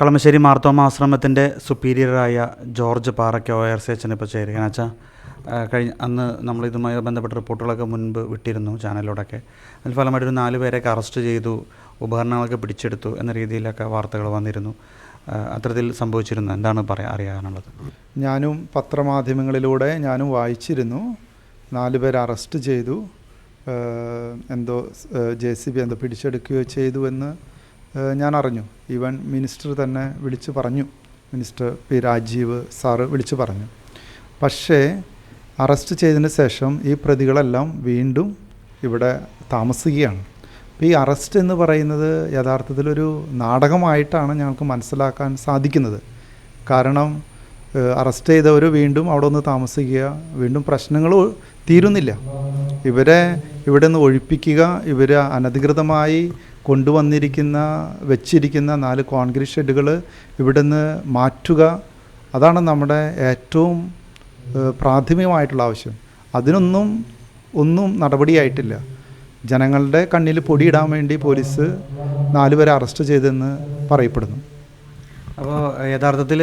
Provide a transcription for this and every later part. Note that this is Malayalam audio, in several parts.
കളമശ്ശേരി മാർത്തോമ ആശ്രമത്തിന്റെ സുപ്പീരിയറായ ജോർജ് പാറയ്ക്ക് ഒ ആർ സി അച്ഛൻ ഇപ്പോൾ ചേരുകയാണ്. അച്ഛാ കഴിഞ്ഞ അന്ന് നമ്മൾ ഇതുമായി ബന്ധപ്പെട്ട റിപ്പോർട്ടുകളൊക്കെ മുൻപ് വിട്ടിരുന്നു ചാനലിലൂടെയൊക്കെ. അതിൽ ഫലമായിട്ട് ഒരു നാല് പേരെയൊക്കെ അറസ്റ്റ് ചെയ്തു ഉപകരണങ്ങളൊക്കെ പിടിച്ചെടുത്തു എന്ന രീതിയിലൊക്കെ വാർത്തകൾ വന്നിരുന്നു. അത്തരത്തിൽ സംഭവിച്ചിരുന്നു. എന്താണ് പറയാ അറിയാനുള്ളത്? ഞാനും പത്രമാധ്യമങ്ങളിലൂടെ ഞാനും വായിച്ചിരുന്നു. നാല് പേരെ അറസ്റ്റ് ചെയ്തു. എന്തോ ജെ സി ബി എന്തോ പിടിച്ചെടുക്കുകയോ ചെയ്തു എന്ന് ഞാൻ അറിഞ്ഞു ഈവൻ മിനിസ്റ്റർ തന്നെ വിളിച്ചു പറഞ്ഞു. മിനിസ്റ്റർ പി രാജീവ് സാറ് വിളിച്ചു പറഞ്ഞു. പക്ഷേ അറസ്റ്റ് ചെയ്തതിന് ശേഷം ഈ പ്രതികളെല്ലാം വീണ്ടും ഇവിടെ താമസിക്കുകയാണ്. അപ്പോൾ ഈ അറസ്റ്റ് എന്ന് പറയുന്നത് യഥാർത്ഥത്തിലൊരു നാടകമായിട്ടാണ് ഞങ്ങൾക്ക് മനസ്സിലാക്കാൻ സാധിക്കുന്നത്. കാരണം അറസ്റ്റ് ചെയ്തവർ വീണ്ടും അവിടെ ഒന്ന് താമസിക്കുക വീണ്ടും പ്രശ്നങ്ങൾ തീരുന്നില്ല. ഇവരെ ഇവിടെ നിന്ന് ഒഴിപ്പിക്കുക ഇവർ അനധികൃതമായി കൊണ്ടുവന്നിരിക്കുന്ന വെച്ചിരിക്കുന്ന നാല് കോൺക്രീറ്റ് ഷെഡുകൾ ഇവിടെ നിന്ന് മാറ്റുക അതാണ് നമ്മുടെ ഏറ്റവും പ്രാഥമികമായിട്ടുള്ള ആവശ്യം. അതിനൊന്നും ഒന്നും നടപടിയായിട്ടില്ല. ജനങ്ങളുടെ കണ്ണിൽ പൊടിയിടാൻ വേണ്ടി പോലീസ് നാലുപേരെ അറസ്റ്റ് ചെയ്തെന്ന് പറയപ്പെടുന്നു. അപ്പോൾ യഥാർത്ഥത്തിൽ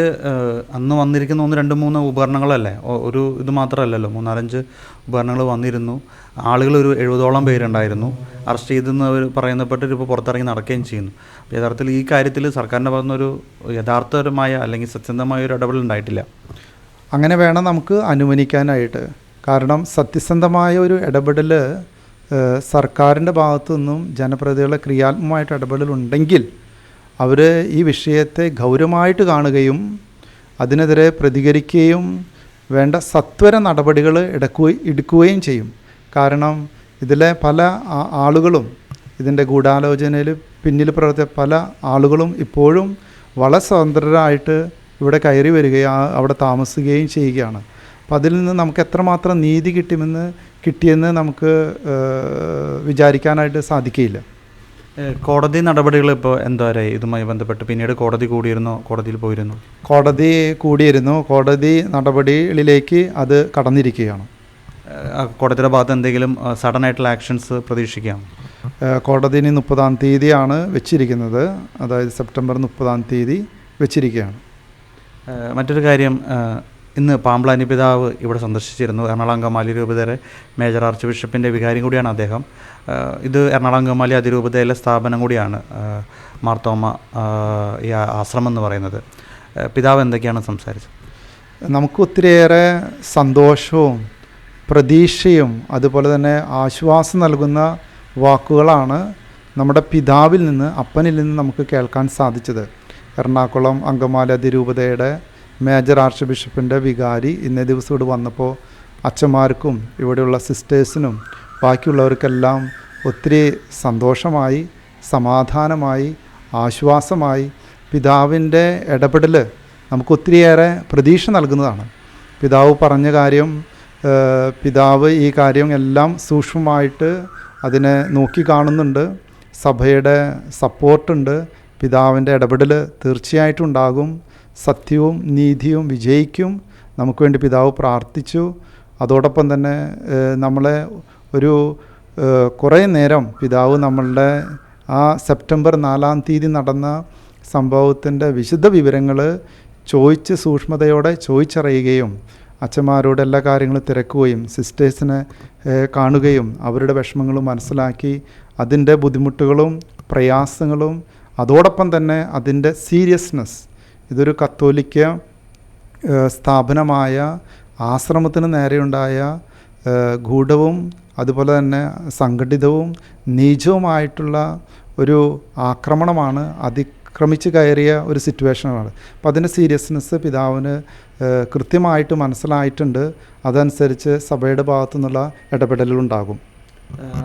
അന്ന് വന്നിരിക്കുന്ന ഒന്ന് രണ്ട് മൂന്ന് ഉപകരണങ്ങളല്ലേ? ഒരു ഇത് മാത്രമല്ലല്ലോ. മൂന്നാലഞ്ച് ഉപകരണങ്ങൾ വന്നിരുന്നു. ആളുകൾ ഒരു എഴുപതോളം പേരുണ്ടായിരുന്നു. അറസ്റ്റ് ചെയ്തെന്ന് പറയുന്നപ്പെട്ട് ഇപ്പോൾ പുറത്തിറങ്ങി നടക്കുകയും ചെയ്യുന്നു. അപ്പോൾ യഥാർത്ഥത്തിൽ ഈ കാര്യത്തിൽ സർക്കാരിന്റെ ഭാഗത്തുനിന്നൊരു യഥാർത്ഥപരമായ അല്ലെങ്കിൽ സത്യസന്ധമായ ഒരു ഇടപെടൽ ഉണ്ടായിട്ടില്ല. അങ്ങനെ വേണം നമുക്ക് അനുമാനിക്കാനായിട്ട്. കാരണം സത്യസന്ധമായ ഒരു ഇടപെടൽ സർക്കാരിന്റെ ഭാഗത്തു നിന്നും ജനപ്രതിനിധികളുടെ ക്രിയാത്മകമായിട്ട് ഇടപെടൽ ഉണ്ടെങ്കിൽ അവർ ഈ വിഷയത്തെ ഗൗരവമായിട്ട് കാണുകയും അതിനെതിരെ പ്രതികരിക്കുകയും വേണ്ട സത്വര നടപടികൾ എടുക്കുകയും എടുക്കുകയും ചെയ്യും. കാരണം ഇതിലെ പല ആളുകളും ഇതിന്റെ ഗൂഢാലോചനയിൽ പിന്നിൽ പ്രവർത്തിച്ച പല ആളുകളും ഇപ്പോഴും വളരെ സ്വതന്ത്രരായിട്ട് ഇവിടെ കയറി വരികയും അവിടെ താമസിക്കുകയും ചെയ്യുകയാണ്. അപ്പോൾ അതിൽ നിന്ന് നമുക്ക് എത്രമാത്രം നീതി കിട്ടുമെന്ന് കിട്ടിയെന്ന് നമുക്ക് വിചാരിക്കാനായിട്ട് സാധിക്കുകയില്ല ഏഹ് കോടതി നടപടികൾ ഇപ്പോൾ എന്തോരായി? ഇതുമായി ബന്ധപ്പെട്ട് പിന്നീട് കോടതി കൂടിയിരുന്നോ? കോടതിയിൽ പോയിരുന്നു? കോടതി കൂടിയിരുന്നു. കോടതി നടപടികളിലേക്ക് അത് കടന്നിരിക്കുകയാണ്. കോടതിയുടെ ഭാഗത്ത് എന്തെങ്കിലും സഡൻ ആയിട്ടുള്ള ആക്ഷൻസ് പ്രതീക്ഷിക്കാം? കോടതി ഇനി മുപ്പതാം തീയതിയാണ് വെച്ചിരിക്കുന്നത്. അതായത് സെപ്റ്റംബർ മുപ്പതാം തീയതി വെച്ചിരിക്കുകയാണ്. മറ്റൊരു കാര്യം ഇന്ന് പാമ്പ്ലാനി പിതാവ് ഇവിടെ സന്ദർശിച്ചിരുന്നു. എറണാകുളം അങ്കമാലി രൂപതയുടെ മേജർ ആർച്ച് ബിഷപ്പിന്റെ വികാരി കൂടിയാണ് അദ്ദേഹം. ഇത് എറണാകുളം അങ്കമാലി അതിരൂപതയിലെ സ്ഥാപനം കൂടിയാണ് മാർത്തോമ ഈ ആശ്രമം എന്ന് പറയുന്നത്. പിതാവ് എന്തൊക്കെയാണ് സംസാരിച്ചത്? നമുക്ക് ഒത്തിരിയേറെ സന്തോഷവും പ്രതീക്ഷയും അതുപോലെ തന്നെ ആശ്വാസം നൽകുന്ന വാക്കുകളാണ് നമ്മുടെ പിതാവിൽ നിന്ന് അപ്പനിൽ നിന്ന് നമുക്ക് കേൾക്കാൻ സാധിച്ചത്. എറണാകുളം അങ്കമാലി അതിരൂപതയുടെ മേജർ ആർച്ച് ബിഷപ്പിന്റെ വികാരി ഇന്നേ ദിവസം ഇവിടെ വന്നപ്പോൾ അച്ഛന്മാർക്കും ഇവിടെയുള്ള സിസ്റ്റേഴ്സിനും ബാക്കിയുള്ളവർക്കെല്ലാം ഒത്തിരി സന്തോഷമായി സമാധാനമായി ആശ്വാസമായി പിതാവിന്റെ ഇടപെടൽ നമുക്കൊത്തിരിയേറെ പ്രതീക്ഷ നൽകുന്നതാണ്. പിതാവ് പറഞ്ഞ കാര്യം പിതാവ് ഈ കാര്യം എല്ലാം സൂക്ഷ്മമായിട്ട് അതിനെ നോക്കി കാണുന്നുണ്ട്. സഭയുടെ സപ്പോർട്ടുണ്ട്. പിതാവിന്റെ ഇടപെടൽ തീർച്ചയായിട്ടും ഉണ്ടാകും. സത്യവും നീതിയും വിജയിക്കും. നമുക്ക് വേണ്ടി പിതാവ് പ്രാർത്ഥിച്ചു. അതോടൊപ്പം തന്നെ നമ്മളെ ഒരു കുറേ നേരം പിതാവ് നമ്മളുടെ ആ സെപ്റ്റംബർ നാലാം തീയതി നടന്ന സംഭവത്തിന്റെ വിശുദ്ധ വിവരങ്ങൾ ചോദിച്ച് സൂക്ഷ്മതയോടെ ചോദിച്ചറിയുകയും അച്ഛന്മാരോട് എല്ലാ കാര്യങ്ങളും തിരക്കുകയും സിസ്റ്റേഴ്സിനെ കാണുകയും അവരുടെ വിഷമങ്ങൾ മനസ്സിലാക്കി അതിന്റെ ബുദ്ധിമുട്ടുകളും പ്രയാസങ്ങളും അതോടൊപ്പം തന്നെ അതിന്റെ സീരിയസ്നെസ് ഇതൊരു കത്തോലിക്ക സ്ഥാപനമായ ആശ്രമത്തിന് നേരെയുണ്ടായ ഗൂഢവും അതുപോലെ തന്നെ സംഘടിതവും നീചവുമായിട്ടുള്ള ഒരു ആക്രമണമാണ് അതിക്രമിച്ച് കയറിയ ഒരു സിറ്റുവേഷനാണ്. അപ്പോൾ അതിന്റെ സീരിയസ്നെസ് പിതാവിന് കൃത്യമായിട്ട് മനസ്സിലായിട്ടുണ്ട്. അതനുസരിച്ച് സഭയുടെ ഭാഗത്തു നിന്നുള്ള ഇടപെടലുണ്ടാകും. ഏഹ്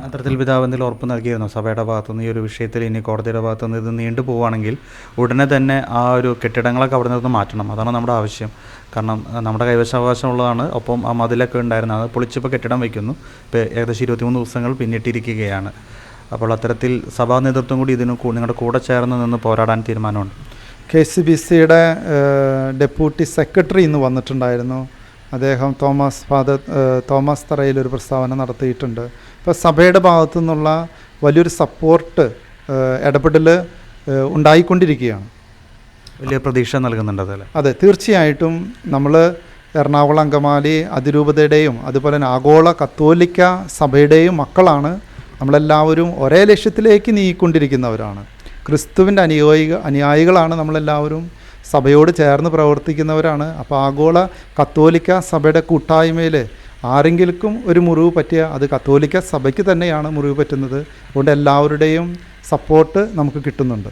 അത്തരത്തിൽ പിതാവ് എന്തെങ്കിലും ഉറപ്പ് നൽകിയിരുന്നു? സഭയുടെ ഭാഗത്തുനിന്ന് ഈ ഒരു വിഷയത്തിൽ ഇനി കോടതിയുടെ ഭാഗത്തുനിന്ന് ഇത് നീണ്ടു പോവുകയാണെങ്കിൽ ഉടനെ തന്നെ ആ ഒരു കെട്ടിടങ്ങളൊക്കെ അവിടെ നിന്ന് മാറ്റണം. അതാണ് നമ്മുടെ ആവശ്യം. കാരണം നമ്മുടെ കൈവശാവകാശമുള്ളതാണ്. ഒപ്പം ആ മതിലൊക്കെ ഉണ്ടായിരുന്നു. അത് പൊളിച്ചിപ്പോൾ കെട്ടിടം വയ്ക്കുന്നു. ഇപ്പോൾ ഏകദേശം ഇരുപത്തിമൂന്ന് ദിവസങ്ങൾ പിന്നിട്ടിരിക്കുകയാണ്. അപ്പോൾ അത്തരത്തിൽ സഭാ നേതൃത്വം കൂടി ഇതിന് നിങ്ങളുടെ കൂടെ ചേർന്ന് നിന്ന് പോരാടാൻ തീരുമാനമുണ്ട്. കെ സി ബി സിയുടെ ഡെപ്യൂട്ടി സെക്രട്ടറി ഇന്ന് വന്നിട്ടുണ്ടായിരുന്നു. അദ്ദേഹം തോമസ് ഫാദർ തോമസ് തറയിൽ ഒരു പ്രസ്താവന നടത്തിയിട്ടുണ്ട്. ഇപ്പോൾ സഭയുടെ ഭാഗത്തു നിന്നുള്ള വലിയൊരു സപ്പോർട്ട് ഇടപെടൽ ഉണ്ടായിക്കൊണ്ടിരിക്കുകയാണ്. വലിയ പ്രതീക്ഷ നൽകുന്നുണ്ട് അതല്ലേ അതെ തീർച്ചയായിട്ടും നമ്മൾ എറണാകുളം അങ്കമാലി അതിരൂപതയുടെയും അതുപോലെ തന്നെ ആഗോള കത്തോലിക്ക സഭയുടെയും മക്കളാണ് നമ്മളെല്ലാവരും ഒരേ ലക്ഷ്യത്തിലേക്ക് നീങ്ങിക്കൊണ്ടിരിക്കുന്നവരാണ്. ക്രിസ്തുവിന്റെ അനുയായിക അനുയായികളാണ് നമ്മളെല്ലാവരും സഭയോട് ചേർന്ന് പ്രവർത്തിക്കുന്നവരാണ്. അപ്പോൾ ആഗോള കത്തോലിക്ക സഭയുടെ കൂട്ടായ്മയിൽ ആരെങ്കിലും ഒരു മുറിവ് പറ്റിയ അത് കത്തോലിക്ക സഭയ്ക്ക് തന്നെയാണ് മുറിവ് പറ്റുന്നത്. അതുകൊണ്ട് എല്ലാവരുടെയും സപ്പോർട്ട് നമുക്ക് കിട്ടുന്നുണ്ട്.